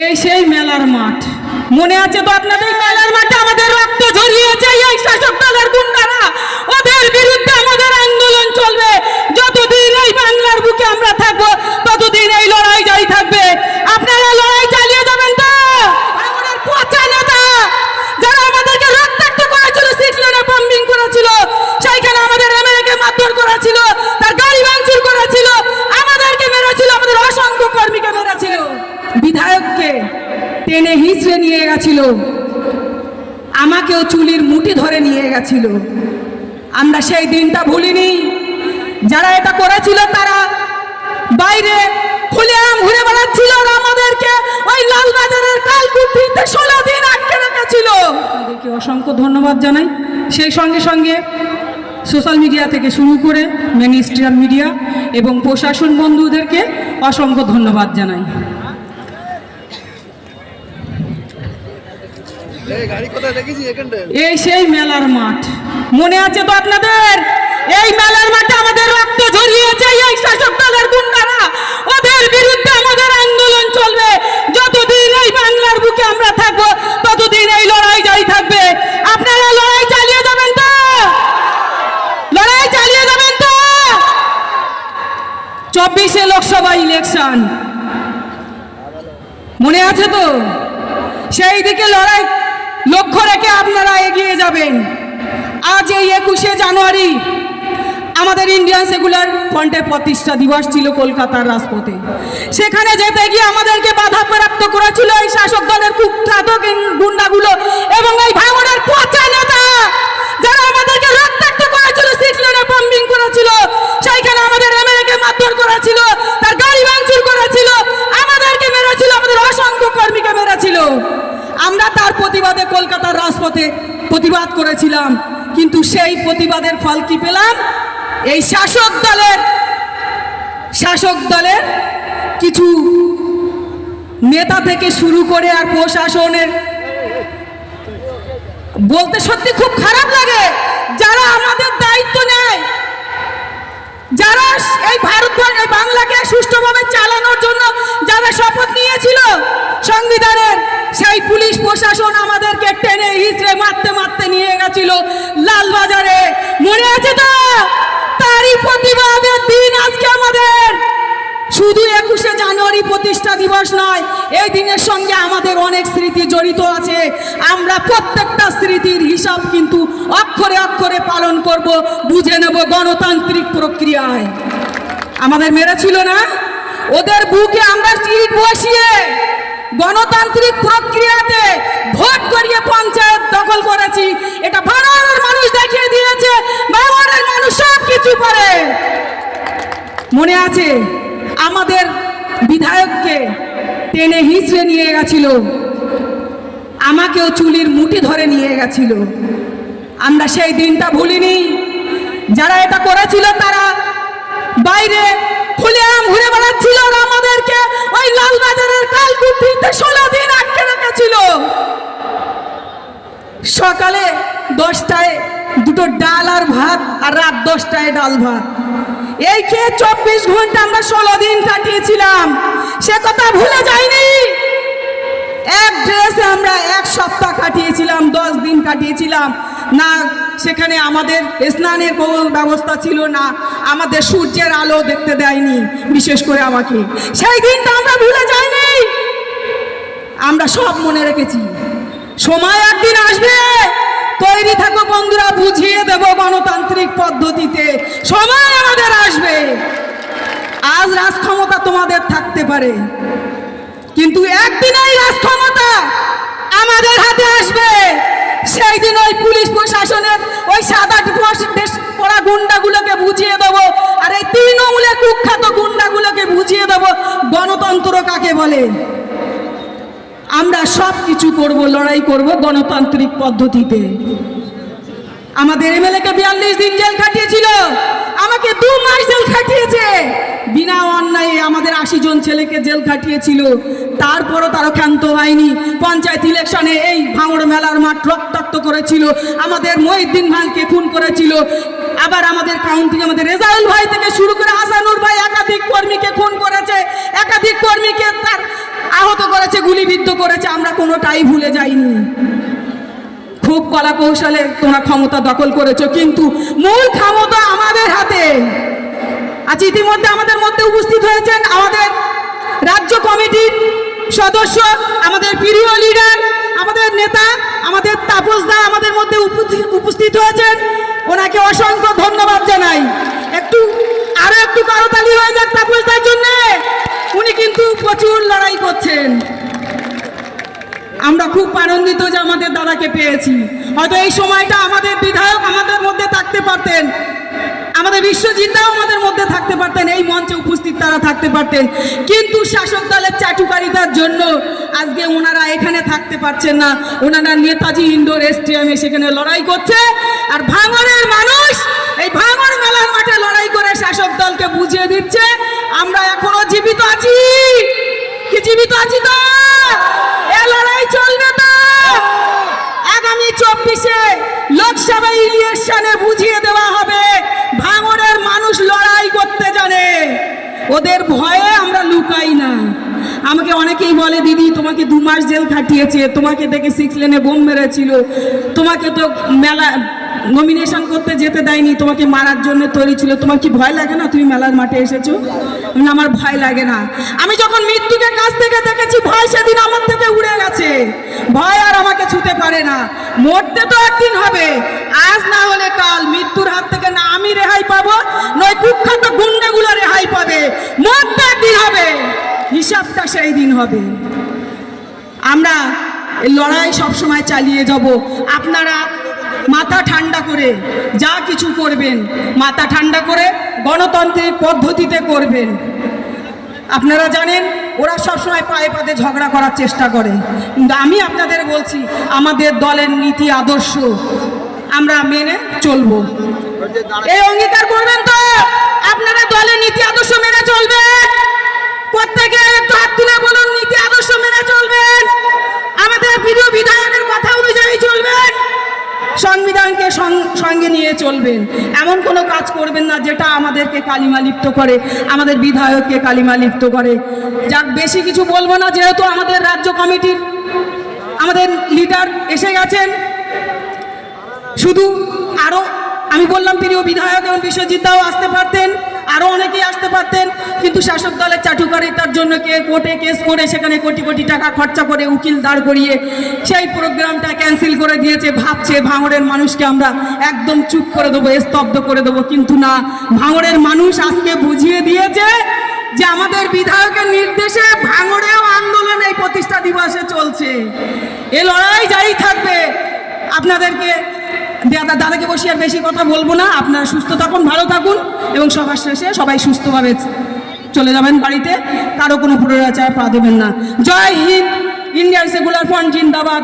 এই সেই মেলার মাঠ। মনে আছে তো আপনাদের মেলার মাঠে আমাদের রক্ত ঝরিয়েছে? এই শাসক দলের গুন্ডারা, ওদের বিরুদ্ধে আমাদের আন্দোলন চলবে। যতদিন এই বাংলার বুকে আমরা থাকব, ততদিন এই লড়াই জারি থাকবে। আপনারা হিঁচড়ে নিয়ে গেছিল। আমাকেও চুলির মুঠি ধরে নিয়ে গেছিল। আমরা সেই দিনটা ভুলিনি। যারা এটা করেছিল তারা বাইরে খুলে আম ঘুরে বেড়াচ্ছিল আমাদেরকে ওই লালবাজারের কালকুটিতে ষোলো দিন আটকে রেখেছিল। তাদেরকে অসংখ্য ধন্যবাদ জানাই। সেই সঙ্গে সঙ্গে সোশ্যাল মিডিয়া থেকে শুরু করে মিনিস্ট্রিয়াল মিডিয়া এবং প্রশাসন বন্ধুদেরকে অসংখ্য ধন্যবাদ জানাই। এই সেই মেলার মাঠ। মনে আছে তো আপনাদের? এই মেলার মাঠে আমাদের রক্ত ঝরিয়েছে এই শাসক দলের গুন্ডারা। ওদের বিরুদ্ধে আমাদের আন্দোলন চলবে। যতদিন এই বাংলার বুকে আমরা থাকব, ততদিন এই লড়াই জারি থাকবে। আপনারা লড়াই চালিয়ে যাবেন তো? লড়াই চালিয়ে যাবেন তো? চব্বিশে লোকসভা ইলেকশন। মনে আছে তো? সেই দিকে লড়াই লক্ষ্য রেখে আপনারা এগিয়ে যাবেন। আজ এই একুশে জানুয়ারি আমাদের ইন্ডিয়ান সেকুলার ফ্রন্টের প্রতিষ্ঠা দিবস ছিল কলকাতার রাজপথে। সেখানে যেতে গিয়ে আমাদেরকে বাধাপ্রাপ্ত করেছিল এই শাসক দলের কুখ্যাত গুন্ডাগুলো এবং এই ভাঙনের পচা নেতা যারা আমাদেরকে রক্তাক্ত করেছিল সিক্স লেনে বম্বিং করেছিল সেইখানে আমাদের এমএলএকে মারধর করেছিল তার গাড়ি ভাঙচুর করেছিল আমাদেরকে মেরেছিল আমাদের অসংখ্য কর্মীকে মেরেছিল আমরা তার প্রতিবাদে কলকাতার রাজপথে প্রতিবাদ করেছিলাম। কিন্তু সেই প্রতিবাদের ফল কি পেলাম? এই শাসক দলের শাসক দলের কিছু নেতা থেকে শুরু করে আর প্রশাসনের বলতে সত্যি খুব খারাপ যারা এই ভারতবর্ষ এই বাংলাকে সুষ্ঠুভাবে চালানোর জন্য যারা শপথ নিয়েছিল, সংবিধানের সেই পুলিশ প্রশাসন আমাদেরকে টেনে হিচড়ে মারতে মারতে নিয়ে গেছিল লালবাজারে। মনে আছে তো? তারই আমাদের শুধু একুশে জানুয়ারি প্রতিষ্ঠা দিবস নয়, এই দিনের সঙ্গে আমাদের অনেক স্মৃতি জড়িত আছে। আমরা প্রত্যেকটা স্মৃতির হিসাব কিন্তু অক্ষরে অক্ষরে পালন করব, বুঝে নেব গণতান্ত্রিক প্রক্রিয়ায়। আমাদের মেরেছিল না? ওদের বুকে আমরা সিট বসিয়ে গণতান্ত্রিক প্রক্রিয়াতে ভোট করিয়ে পঞ্চায়েত দখল করেছি। এটা ভারতের মানুষ দেখিয়ে দিয়েছে ভারতের মানুষ সব কিছু পারে মনে আছে? আমাদের বিধায়ককে টেনে হিঁচড়ে নিয়ে গেছিল। আমাকেও চুলির মুঠি ধরে নিয়ে গেছিল। আমরা সেই দিনটা ভুলিনি। যারা এটা করেছিল তারা বাইরে খুলে আম ঘুরে বেড়াচ্ছিল আমাদেরকে ওই লালবাজারের কালকুটিতে ষোলো দিন আটকে রেখেছিল। সকালে দশটায় দুটো ডাল আর ভাত, আর রাত দশটায় ডাল ভাত। এই খেয়ে চব্বিশ ঘণ্টা আমরা ষোলো দিন কাটিয়েছিলাম। সে কথা ভুলে যাইনি। এক ড্রেসে আমরা এক সপ্তাহ কাটিয়েছিলাম, দশ দিন কাটিয়েছিলাম। না, সেখানে আমাদের স্নানের কোনো ব্যবস্থা ছিল না। আমাদের সূর্যের আলো দেখতে দেয়নি, বিশেষ করে আমাকে। সেই দিনটা আমরা ভুলে যাইনি। আমরা সব মনে রেখেছি। সময় একদিন আসবে। তৈরি থাকো বন্ধুরা, বুঝিয়ে দেব গণতান্ত্রিক পদ্ধতিতে। সময় আমাদের আসবে। আজ রাজ ক্ষমতা তোমাদের থাকতে পারে। কিন্তু একদিন এই রাজ ক্ষমতা আমাদের হাতে আসবে। সেই দিন ওই পুলিশ প্রশাসনের ওই সাদা ড্রেস পরা গুন্ডাগুলোকে বুঝিয়ে দেবো। আর এই তৃণমূলের কুখ্যাত গুন্ডাগুলোকে বুঝিয়ে দেবো। গণতন্ত্র কাকে বলে? আমরা সব কিছু করব, লড়াই করব গণতান্ত্রিক পদ্ধতিতে। আমাদের এমএলএকে বিয়াল্লিশ দিন জেল খাটিয়েছিল। আমাকে দু মাস জেল খাটিয়েছে। বিনা অন্যায়ে আমাদের আশি জন ছেলেকে জেল খাটিয়েছিল। তারপরও তারও ক্ষান্ত হয়নি পঞ্চায়েত ইলেকশনে এই ভাঙড় মেলার মাঠ রক্তাক্ত করেছিল। আমাদের মহিদ্দিন ভাইকে খুন করেছিল। আবার আমাদের কাউন্টিং, আমাদের রেজাউল ভাই থেকে শুরু করে হাসানুর ভাই একাধিক কর্মীকে খুন করেছে একাধিক কর্মীকে তার আহত করেছে গুলিবিদ্ধ করেছে, আমরা কোনোটাই ভুলে যাইনি। খুব কলা কৌশলে তোমরা ক্ষমতা দখল করেছ, কিন্তু মূল ক্ষমতা আমাদের হাতে। আজ ইতিমধ্যে আমাদের মধ্যে উপস্থিত হয়েছেন আমাদের রাজ্য কমিটির সদস্য, আমাদের প্রিয় লিডার আমাদের নেতা, আমাদের তাপসদা আমাদের মধ্যে উপস্থিত- উপস্থিত হয়েছেন। ওনাকে অসংখ্য ধন্যবাদ জানাই। একটু, আরও একটু করতালি হয়ে যাক তাপসদার জন্য। উনি কিন্তু প্রচুর লড়াই করছেন। আমরা খুব আনন্দিত যে আমাদের দাদাকে পেয়েছি। হয়তো এই সময়টা আমাদের বিধায়ক আমাদের মধ্যে থাকতে পারতেন। আমাদের বিশ্বজিৎদাও আমাদের মধ্যে থাকতে পারতেন, এই মঞ্চে উপস্থিত তারা থাকতে পারতেন। কিন্তু শাসক দলের চাটুকারিতার জন্য আজকে ওনারা এখানে থাকতে পারছেন না। ওনারা নেতাজি ইন্ডোর স্টেডিয়ামে সেখানে লড়াই করছে। আর ভাঙরের মানুষ এই ভাঙড় মেলার মাঠে লড়াই করে শাসক দলকে বুঝিয়ে দিচ্ছে। আমরা এখনও জীবিত আছি। কি জীবিত আছি তো? লড়াই চলবে তো। আগামী চব্বিশে লোকসভা ইলেকশনে বুঝিয়ে দেওয়া হবে, ভাঙড়ের মানুষ লড়াই করতে জানে। ওদের ভয়ে আমরা লুকাই না। আমাকে অনেকেই বলে, দিদি, তোমাকে দু মাস জেল খাটিয়েছে, তোমাকে দেখে সিক্স লেনে বোম মেরেছিল। তোমাকে তো মেলা নমিনেশন করতে যেতে দেয়নি, তোমাকে মারার জন্য তৈরি ছিল। তোমার কি ভয় লাগে না? তুমি মেলার মাঠে এসেছ? আমি আমার ভয় লাগে না। আমি যখন মৃত্যুকে কাছ থেকে দেখেছি ভয় সেদিন আমার থেকে উড়ে গেছে ভয় আর আমাকে ছুতে পারে না মরতে তো একদিন হবে। আজ না হলে কাল মৃত্যুর হাত থেকে না আমি রেহাই পাবো, নয় কুখ্যাত গুন্ডাগুলো রেহাই পাবে। মরতে একদিন হবে। হিসাবটা সেই দিন হবে। আমরা লড়াই সবসময় চালিয়ে যাব। আপনারা মাথা ঠান্ডা করে যা কিছু করবেন, মাথা ঠান্ডা করে গণতান্ত্রিক পদ্ধতিতে করবেন। আপনারা জানেন ওরা সবসময় পায়ে পাতে ঝগড়া করার চেষ্টা করে। কিন্তু আমি আপনাদের বলছি, আমাদের দলের নীতি আদর্শ, আমরা মেনে চলবো। এই অঙ্গীকার করবেন তো? আপনারা দলের নীতি আদর্শ মেনে চলবেন। প্রত্যেকে হাত তুলে বলুন, নীতি আদর্শ মেনে চলবেন। সংবিধানকে সঙ্গে নিয়ে চলবেন। এমন কোনো কাজ করবেন না যেটা আমাদেরকে কালিমা লিপ্ত করে, আমাদের বিধায়ককে কালিমা লিপ্ত করে। যাক, বেশি কিছু বলব না, যেহেতু আমাদের রাজ্য কমিটির, আমাদের লিডার এসে গেছেন। শুধু আরও আমি বললাম প্রিয় বিধায়ক এবং বিশ্বজিৎ দাও আসতে পারতেন। আরও অনেকেই আসতে পারতেন, কিন্তু শাসক দলের চাটুকারিতার জন্য কে কোর্টে কেস করে সেখানে কোটি কোটি টাকা খরচা করে উকিল দাঁড় করিয়ে সেই প্রোগ্রামটা ক্যান্সেল করে দিয়েছে, ভাবছে ভাঙড়ের মানুষকে আমরা একদম চুপ করে দেবো, স্তব্ধ করে দেবো। কিন্তু না, ভাঙড়ের মানুষ আজকে বুঝিয়ে দিয়েছে যে আমাদের বিধায়কের নির্দেশে ভাঙড়েও আন্দোলন এই প্রতিষ্ঠা দিবসে চলছে। এ লড়াই জারি থাকবে, আপনাদেরকে দাদাকে বসে আর বেশি কথা বলব না। আপনারা সুস্থ থাকুন, ভালো থাকুন এবং সবার শেষে সবাই সুস্থভাবে চলে যাবেন বাড়িতে। কারও কোনো প্রচার পা দেবেন না। জয় হিন্দ, ইন্ডিয়ান সেকুলার ফ্রন্ট, জিন্দাবাদ।